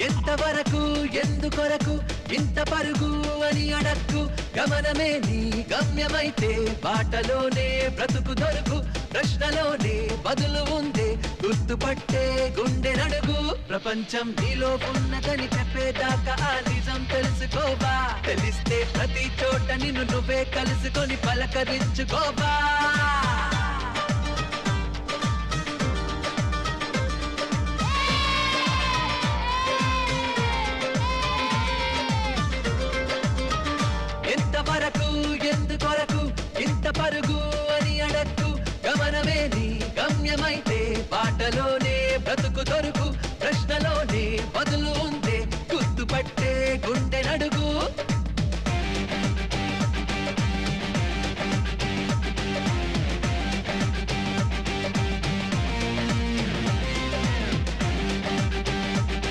ఎంతవరకు ఎందుకొరకు ఇంత పరుగు అని అడక్కు. గమనమే నీ గమ్యమైతే బాటలోనే బ్రతుకు దొరుకు. ప్రశ్నలోనే బదులు ఉందే గుర్తుపట్టే గుండె నడుగు. ప్రపంచం నీలో ఉన్నదని చెప్పేదాకా ఆ నిజం తెలుసుకోవా? తెలిస్తే ప్రతి చోట నిన్ను నువ్వే కలుసుకొని పలకరించుకోవా? ఎందుకొరకు ఇంత పరుగు అని అడక్కు? గమనమే నీ గమ్యమైతే పాటలోనే బ్రతుకు దొరుకు ప్రశ్నలోనే బదులు